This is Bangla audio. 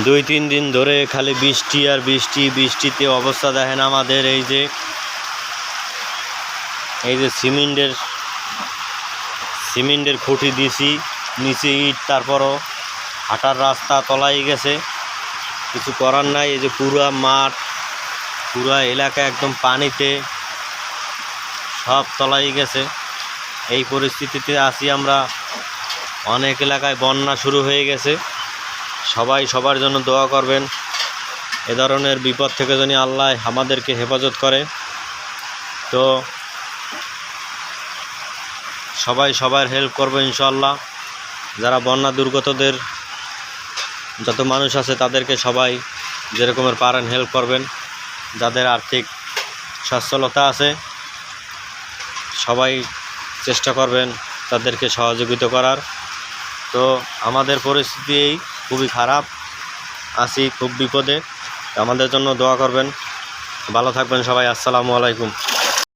দুই তিন দিন ধরে খালি বৃষ্টি আর বৃষ্টি, বৃষ্টিতে অবস্থা দেখেন আমাদের এই যে এই যে সিমেন্টের সিমেন্টের খুঁটি দিছি, নিচে ইট, তারপরও হাঁটার রাস্তা তলাই গেছে। কিছু করার নাই, এই যে পুরা মাঠ, পুরা এলাকা একদম পানিতে সব তলাই গেছে। এই পরিস্থিতিতে আসি আমরা। অনেক এলাকায় বন্যা শুরু হয়ে গেছে। সবাই সবার জন্য দোয়া করবেন। এ ধরনের বিপদ থেকে যেন আল্লাহ আমাদেরকে হেফাজত করে, তো সবাই সবার হেল্প করবে ইনশাল্লাহ যারা বন্যা দুর্গতদের যত মানুষ আছে, তাদেরকে সবাই যেরকমের পারেন হেল্প করবেন। যাদের আর্থিক সচ্ছলতা আছে, সবাই চেষ্টা করবেন তাদেরকে সহযোগিতা করার। তো আমাদের পরিস্থিতি এই খুবই খারাপ। আছি খুব বিপদে। আমাদের জন্য দোয়া করবেন। ভালো থাকবেন সবাই। আসসালামু আলাইকুম।